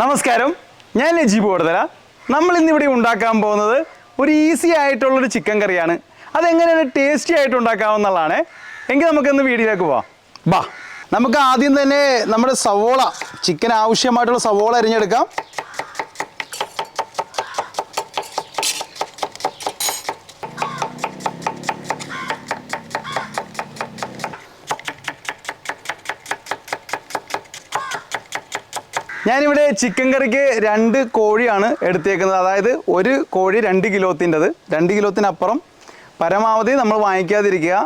നമസ്കാരം. ഞാൻ നജീബ് കൊടുതല നമ്മൾ ഇന്നിവിടെ ഉണ്ടാക്കാൻ പോകുന്നത് ഒരു ഈസി ആയിട്ടുള്ളൊരു ചിക്കൻ കറിയാണ്. അതെങ്ങനെയാണ് ടേസ്റ്റി ആയിട്ട് ഉണ്ടാക്കാവുന്നതാണ് എങ്കിൽ നമുക്കൊന്ന് വീഡിയോയിലേക്ക് പോവാം. ബാ നമുക്ക് ആദ്യം തന്നെ നമ്മുടെ സവോള ചിക്കൻ ആവശ്യമായിട്ടുള്ള സവോള അരിഞ്ഞെടുക്കാം. ഞാനിവിടെ ചിക്കൻ കറിക്ക് രണ്ട് കോഴിയാണ് എടുത്തേക്കുന്നത്. അതായത് ഒരു കോഴി രണ്ട് കിലോത്തിന്റെത്. രണ്ട് കിലോത്തിനപ്പുറം പരമാവധി നമ്മൾ വാങ്ങിക്കാതിരിക്കുക.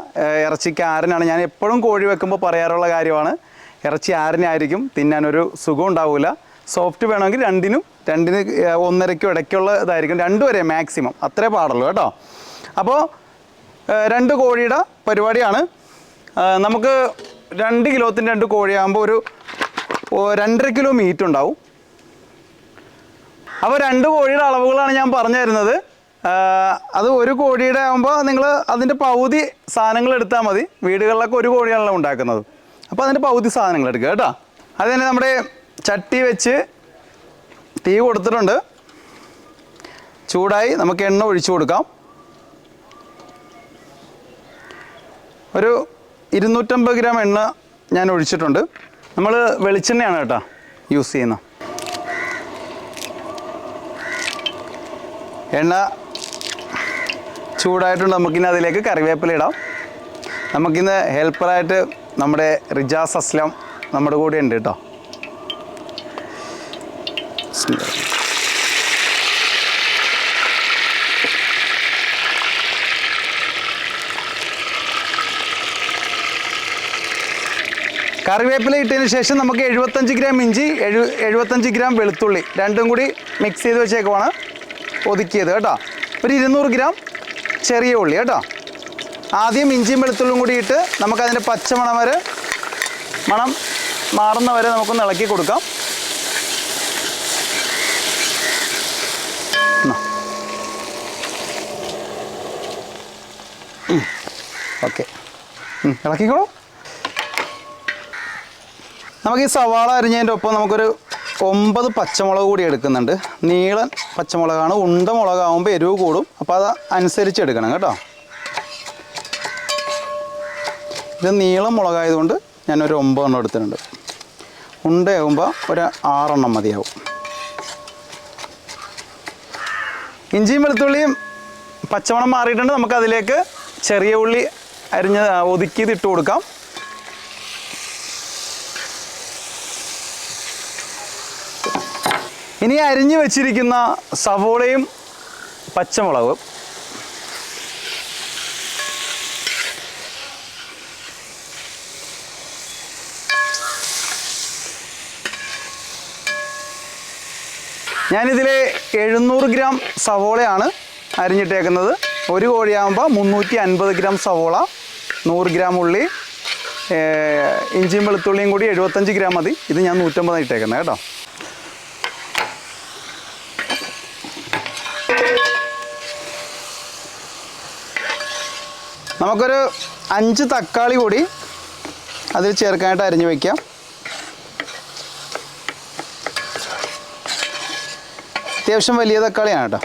ഇറച്ചിക്ക് ആരനാണ്. ഞാൻ എപ്പോഴും കോഴി വെക്കുമ്പോൾ പറയാറുള്ള കാര്യമാണ് ഇറച്ചി ആരനായിരിക്കും തിന്നാനൊരു സുഖം ഉണ്ടാവില്ല സോഫ്റ്റ് വേണമെങ്കിൽ രണ്ടിനും രണ്ടിന് ഒന്നരയ്ക്കും ഇടയ്ക്കുള്ള ഇതായിരിക്കും. രണ്ടു വരെ മാക്സിമം അത്രേ പാടുള്ളൂ കേട്ടോ. അപ്പോൾ രണ്ട് കോഴിയുടെ പരിപാടിയാണ്. നമുക്ക് രണ്ട് കിലോത്തിന്റെ രണ്ട് കോഴിയാകുമ്പോൾ ഒരു രണ്ടര കിലോ മീറ്റ് ഉണ്ടാവും. അപ്പോൾ രണ്ട് കോഴിയുടെ അളവുകളാണ് ഞാൻ പറഞ്ഞു തരുന്നത് അത് ഒരു കോഴിയുടെ ആകുമ്പോൾ നിങ്ങൾ അതിന്റെ പകുതി സാധനങ്ങൾ എടുത്താൽ മതി. വീടുകളിലൊക്കെ ഒരു കോഴിയാണല്ലോ ഉണ്ടാക്കുന്നത്. അപ്പോൾ അതിന്റെ പകുതി സാധനങ്ങൾ എടുക്കുക കേട്ടോ. അത് തന്നെ നമ്മുടെ ചട്ടി വെച്ച് തീ കൊടുത്തിട്ടുണ്ട്. ചൂടായി നമുക്ക് എണ്ണ ഒഴിച്ചു കൊടുക്കാം. ഒരു ഇരുന്നൂറ്റമ്പത് ഗ്രാം എണ്ണ ഞാൻ ഒഴിച്ചിട്ടുണ്ട്. നമ്മൾ വെളിച്ചെണ്ണയാണ് കേട്ടോ യൂസ് ചെയ്യുന്നത്. എണ്ണ ചൂടായിട്ടുണ്ട് നമുക്കിനി അതിലേക്ക് കറിവേപ്പില ഇടാം. നമുക്കിന്ന് ഹെൽപ്പറായിട്ട് നമ്മുടെ റിജാസ് അസ്ലം നമ്മുടെ കൂടെ ഉണ്ട് കേട്ടോ. കറിവേപ്പില ഇട്ടതിന് ശേഷം നമുക്ക് എഴുപത്തഞ്ച് ഗ്രാം ഇഞ്ചി എഴു എഴുപത്തഞ്ച് ഗ്രാം വെളുത്തുള്ളി. രണ്ടും കൂടി മിക്സ് ചെയ്ത് വെച്ചേക്കുവാണ് ഒതുക്കിയത് കേട്ടോ. ഒരു ഇരുന്നൂറ് ഗ്രാം ചെറിയ ഉള്ളി കേട്ടോ. ആദ്യം ഇഞ്ചിയും വെളുത്തുള്ളിയും കൂടി ഇട്ട് നമുക്കതിന്റെ പച്ചമണം വരെ മണം മാറുന്ന വരെ നമുക്കൊന്ന് ഇളക്കി കൊടുക്കാം. ഓക്കെ. ഇളക്കിക്കോളൂ. നമുക്ക് ഈ സവാള അരിഞ്ഞതിന്റെ ഒപ്പം നമുക്കൊരു ഒമ്പത് പച്ചമുളക് കൂടി എടുക്കുന്നുണ്ട്. നീളൻ പച്ചമുളകാണ്. ഉണ്ട മുളകാകുമ്പോൾ എരിവ് കൂടും. അപ്പോൾ അത് അനുസരിച്ച് എടുക്കണം കേട്ടോ. ഇത് നീളം മുളകായതുകൊണ്ട് ഞാനൊരു ഒമ്പതെണ്ണം എടുത്തിട്ടുണ്ട്. ഉണ്ടയാകുമ്പോൾ ഒരു ആറെണ്ണം മതിയാവും. ഇഞ്ചിയും വെളുത്തുള്ളിയും പച്ചമണം മാറിയിട്ടുണ്ട്. നമുക്കതിലേക്ക് ചെറിയ ഉള്ളി അരിഞ്ഞ് ഒതുക്കിയത് ഇട്ട് കൊടുക്കാം. ഇനി അരിഞ്ഞു വെച്ചിരിക്കുന്ന സവോളയും പച്ചമുളകും. ഞാനിതിൽ എഴുന്നൂറ് ഗ്രാം സവോളയാണ് അരിഞ്ഞിട്ടേക്കുന്നത്. ഒരു കോഴിയാകുമ്പോൾ മുന്നൂറ്റി അൻപത് ഗ്രാം സവോള നൂറ് ഗ്രാം ഉള്ളി ഇഞ്ചിയും വെളുത്തുള്ളിയും കൂടി എഴുപത്തഞ്ച് ഗ്രാം മതി. ഇത് ഞാൻ നൂറ്റമ്പത് ഇട്ടേക്കുന്നത് കേട്ടോ. നമുക്കൊരു അഞ്ച് തക്കാളി കൂടി അതിൽ ചേർക്കാനായിട്ട് അരിഞ്ഞു വയ്ക്കാം അത്യാവശ്യം വലിയ തക്കാളിയാണ് കേട്ടോ.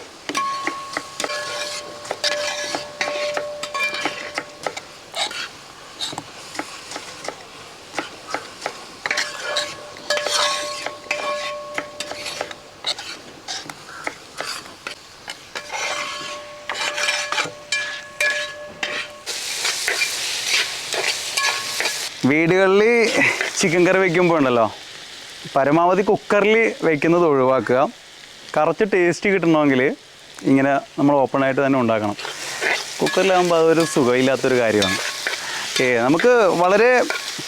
വീടുകളിൽ ചിക്കൻ കറി വെക്കുമ്പോൾ ഉണ്ടല്ലോ. പരമാവധി കുക്കറിൽ വെക്കുന്നത് ഒഴിവാക്കുക. കറച്ച് ടേസ്റ്റ് കിട്ടണമെങ്കിൽ ഇങ്ങനെ നമ്മൾ ഓപ്പൺ ആയിട്ട് തന്നെ ഉണ്ടാക്കണം. കുക്കറിലാകുമ്പോൾ അതൊരു സുഖമില്ലാത്തൊരു കാര്യമാണ്. ഏ നമുക്ക് വളരെ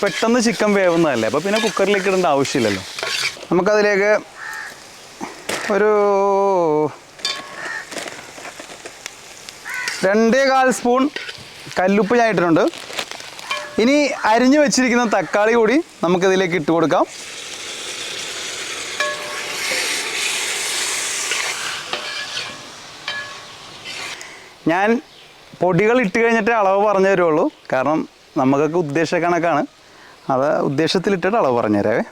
പെട്ടെന്ന് ചിക്കൻ വേവുന്നതല്ലേ? അപ്പോൾ പിന്നെ കുക്കറിലേക്ക് ഇടേണ്ട ആവശ്യമില്ലല്ലോ. നമുക്കതിലേക്ക് ഒരു രണ്ടേ കാൽ സ്പൂൺ കല്ലുപ്പ് ഞാൻ ഇട്ടിട്ടുണ്ട്. ഇനി അരിഞ്ഞു വെച്ചിരിക്കുന്ന തക്കാളി കൂടി നമുക്കിതിലേക്ക് ഇട്ട് കൊടുക്കാം. ഞാൻ പൊടികൾ ഇട്ട് കഴിഞ്ഞിട്ട് അളവ് പറഞ്ഞു തരുള്ളൂ. കാരണം നമുക്കൊക്കെ ഉദ്ദേശ കണക്കാണ്. അത് ഉദ്ദേശത്തിലിട്ടിട്ട് അളവ് പറഞ്ഞു തരാവേ.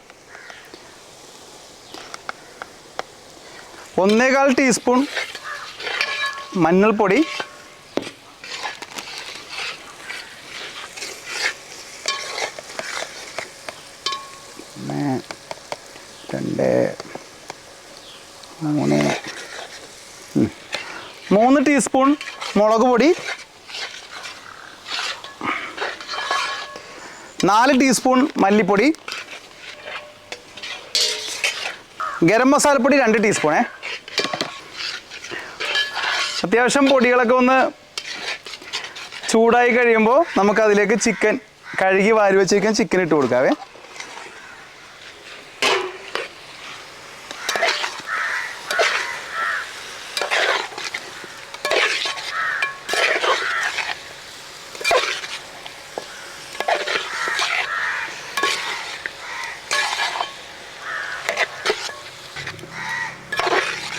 ഒന്നേകാൽ ടീസ്പൂൺ മഞ്ഞൾപ്പൊടി ഒന്ന് രണ്ട് മൂന്ന്. മൂന്ന് ടീസ്പൂൺ മുളക് പൊടി. നാല് ടീസ്പൂൺ മല്ലിപ്പൊടി. ഗരം മസാലപ്പൊടി രണ്ട് ടീസ്പൂണേ. അത്യാവശ്യം പൊടികളൊക്കെ ഒന്ന് ചൂടായി കഴിയുമ്പോൾ നമുക്കതിലേക്ക് ചിക്കൻ കഴുകി വാരി വെച്ചിരിക്കാൻ ചിക്കൻ ഇട്ട് കൊടുക്കാവേ.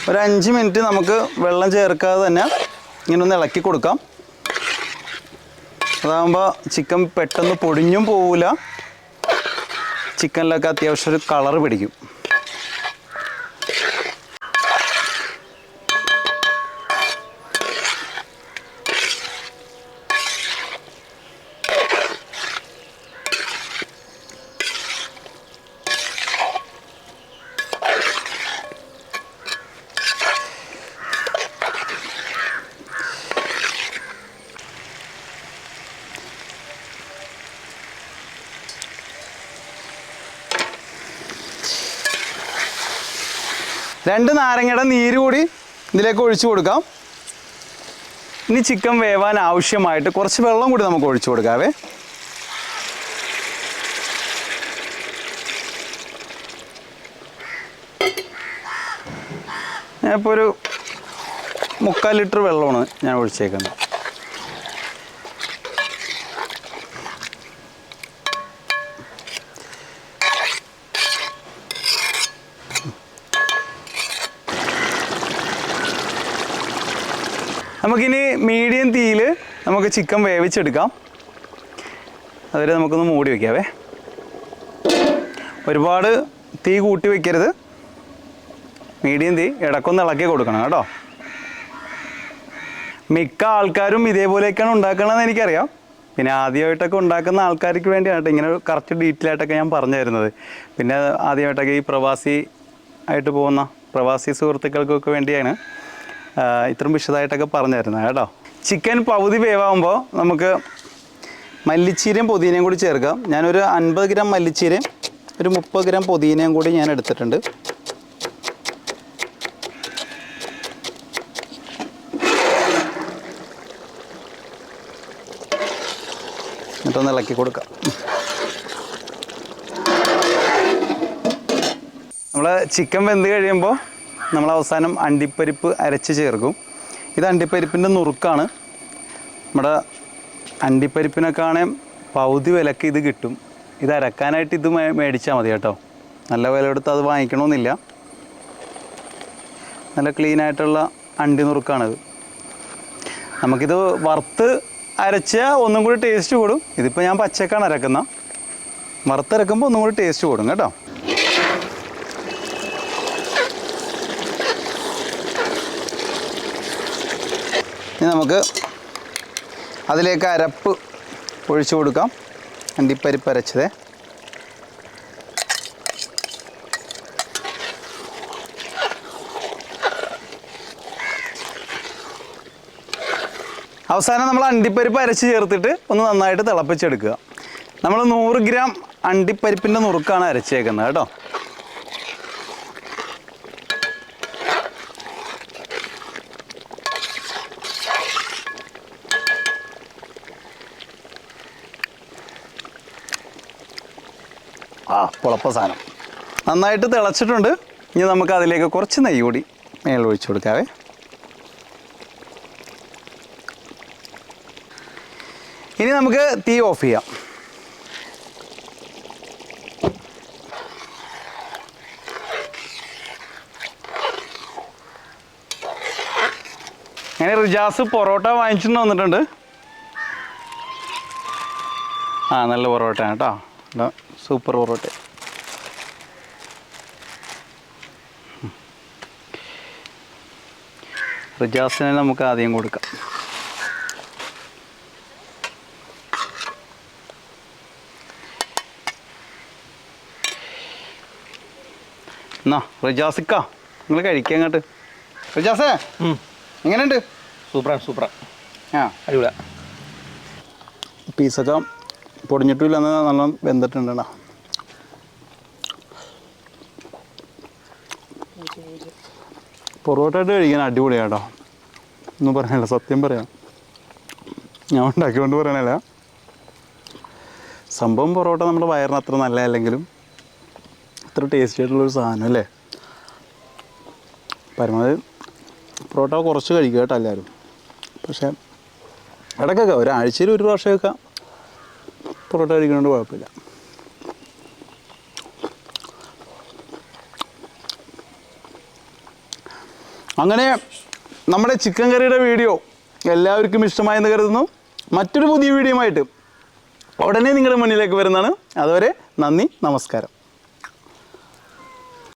ഒരു അഞ്ച് മിനിറ്റ് നമുക്ക് വെള്ളം ചേർക്കാതെ തന്നെ ഇങ്ങനെ ഒന്ന് ഇളക്കി കൊടുക്കാം. അതാകുമ്പോൾ ചിക്കൻ പെട്ടെന്ന് പൊടിഞ്ഞും പോവില്ല ചിക്കനിലൊക്കെ അത്യാവശ്യം ഒരു കളർ പിടിക്കും. രണ്ട് നാരങ്ങയുടെ നീര് കൂടി ഇതിലേക്ക് ഒഴിച്ചു കൊടുക്കാം. ഇനി ചിക്കൻ വേവാൻ ആവശ്യമായിട്ട് കുറച്ച് വെള്ളം കൂടി നമുക്ക് ഒഴിച്ചു കൊടുക്കാവേ. ഞാനിപ്പോൾ ഒരു മുക്കാൽ ലിറ്റർ വെള്ളമാണ് ഞാൻ ഒഴിച്ചേക്കുന്നത്. നമുക്കിനി മീഡിയം തീയിൽ നമുക്ക് ചിക്കൻ വേവിച്ചെടുക്കാം. അതുവരെ നമുക്കൊന്ന് മൂടി വയ്ക്കാവേ ഒരുപാട് തീ കൂട്ടി വയ്ക്കരുത് മീഡിയം തീ ഇടക്കൊന്ന് ഇളക്കി കൊടുക്കണം കേട്ടോ. മിക്ക ആൾക്കാരും ഇതേപോലെയൊക്കെയാണ് ഉണ്ടാക്കണമെന്ന് എനിക്കറിയാം. പിന്നെ ആദ്യമായിട്ടൊക്കെ ഉണ്ടാക്കുന്ന ആൾക്കാർക്ക് വേണ്ടിയാണ് ഇങ്ങനെ കറക്റ്റ് ഡീറ്റെയിൽ ആയിട്ടൊക്കെ ഞാൻ പറഞ്ഞു തരുന്നത്. പിന്നെ ആദ്യമായിട്ടൊക്കെ ഈ പ്രവാസി ആയിട്ട് പോകുന്ന പ്രവാസി സുഹൃത്തുക്കൾക്കൊക്കെ വേണ്ടിയാണ് ഇത്രയും വിശദമായിട്ടൊക്കെ പറഞ്ഞു തരുന്നത് കേട്ടോ. ചിക്കൻ പകുതി വേവാകുമ്പോൾ നമുക്ക് മല്ലിച്ചീരയും പുതിനയും കൂടി ചേർക്കാം. ഞാനൊരു അൻപത് ഗ്രാം മല്ലിച്ചീരയും ഒരു മുപ്പത് ഗ്രാം പുതിനയും കൂടി ഞാൻ എടുത്തിട്ടുണ്ട്. എന്നിട്ടൊന്ന് ഇളക്കി കൊടുക്കാം. നമ്മൾ ചിക്കൻ വെന്ത് കഴിയുമ്പോൾ നമ്മൾ അവസാനം അണ്ടിപ്പരിപ്പ് അരച്ച് ചേർക്കും. ഇത് അണ്ടിപ്പരിപ്പിന്റെ നുറുക്കാണ്. നമ്മുടെ അണ്ടിപ്പരിപ്പിനൊക്കെ പകുതി വിലക്ക് ഇത് കിട്ടും. ഇത് അരക്കാനായിട്ട് ഇത് മേടിച്ചാൽ മതി കേട്ടോ. നല്ല വില കൊടുത്ത് അത് വാങ്ങിക്കണമെന്നില്ല നല്ല ക്ലീൻ ആയിട്ടുള്ള അണ്ടി നുറുക്കാണിത്. നമുക്കിത് വറുത്ത് അരച്ച ഒന്നും കൂടി ടേസ്റ്റ് കൂടും. ഇതിപ്പോൾ ഞാൻ പച്ചക്കാണ് അരക്കുന്ന. വറുത്തരക്കുമ്പോൾ ഒന്നും കൂടി ടേസ്റ്റ് കൂടും കേട്ടോ. ഇനി നമുക്ക് അതിലേക്ക് അരപ്പ് ഒഴിച്ചു കൊടുക്കാം. അണ്ടിപ്പരിപ്പ് അരച്ചത്. അവസാനം നമ്മൾ അണ്ടിപ്പരിപ്പ് അരച്ച് ചേർത്തിട്ട് ഒന്ന് നന്നായിട്ട് തിളപ്പിച്ചെടുക്കുക. നമ്മൾ നൂറ് ഗ്രാം അണ്ടിപ്പരിപ്പിന്റെ നുറുക്കാണ് അരച്ചേക്കുന്നത് കേട്ടോ. പുളപ്പ സാധനം. നന്നായിട്ട് തിളച്ചിട്ടുണ്ട്. ഇനി നമുക്ക് അതിലേക്ക് കുറച്ച് നെയ്യ് കൂടി മേളിൽ ഒഴിച്ചു കൊടുക്കാവേ. ഇനി നമുക്ക് തീ ഓഫ് ചെയ്യാം. അങ്ങനെ റിജാസ് പൊറോട്ട വാങ്ങിച്ചിട്ട് വന്നിട്ടുണ്ട്. ആ നല്ല പൊറോട്ടയാണ് കേട്ടോ. സൂപ്പർ പൊറോട്ട. റിജാസിനെ നമുക്ക് ആദ്യം കൊടുക്കാം. എന്നാ റിജാസിക്ക നിങ്ങൾ കഴിക്കാൻ അങ്ങോട്ട്. റിജാസേ എങ്ങനെയുണ്ട്? സൂപ്പറാണ് സൂപ്പറാണ്. ആ. അടിപൊളിയാ. പീസൊക്കെ പൊടിഞ്ഞിട്ടില്ല നല്ല വെന്തിട്ടുണ്ടോ പൊറോട്ടയായിട്ട് കഴിക്കാൻ അടിപൊളിയാട്ടോ ഒന്നും പറയാനില്ല സത്യം പറയാം. ഞാൻ ഉണ്ടാക്കിക്കൊണ്ട് പറയണല്ല. സംഭവം പൊറോട്ട നമ്മുടെ വയറിന് അത്ര നല്ലതല്ലെങ്കിലും അത്ര ടേസ്റ്റി ആയിട്ടുള്ളൊരു സാധനം അല്ലേ? പരമാവധി പൊറോട്ട കുറച്ച് കഴിക്കുക കേട്ടോ എല്ലാവരും. പക്ഷേ ഇടയ്ക്കൊക്കെ ഒരാഴ്ചയിൽ ഒരു പ്രാവശ്യമൊക്കെ പൊറോട്ട കഴിക്കുന്നതുകൊണ്ട് കുഴപ്പമില്ല. അങ്ങനെ നമ്മുടെ ചിക്കൻ കറിയുടെ വീഡിയോ എല്ലാവർക്കും ഇഷ്ടമായെന്ന് കരുതുന്നു. മറ്റൊരു പുതിയ വീഡിയോ ആയിട്ട് ഉടനെ നിങ്ങളുടെ മുന്നിലേക്ക് വരുന്നതാണ്. അതുവരെ നന്ദി നമസ്കാരം.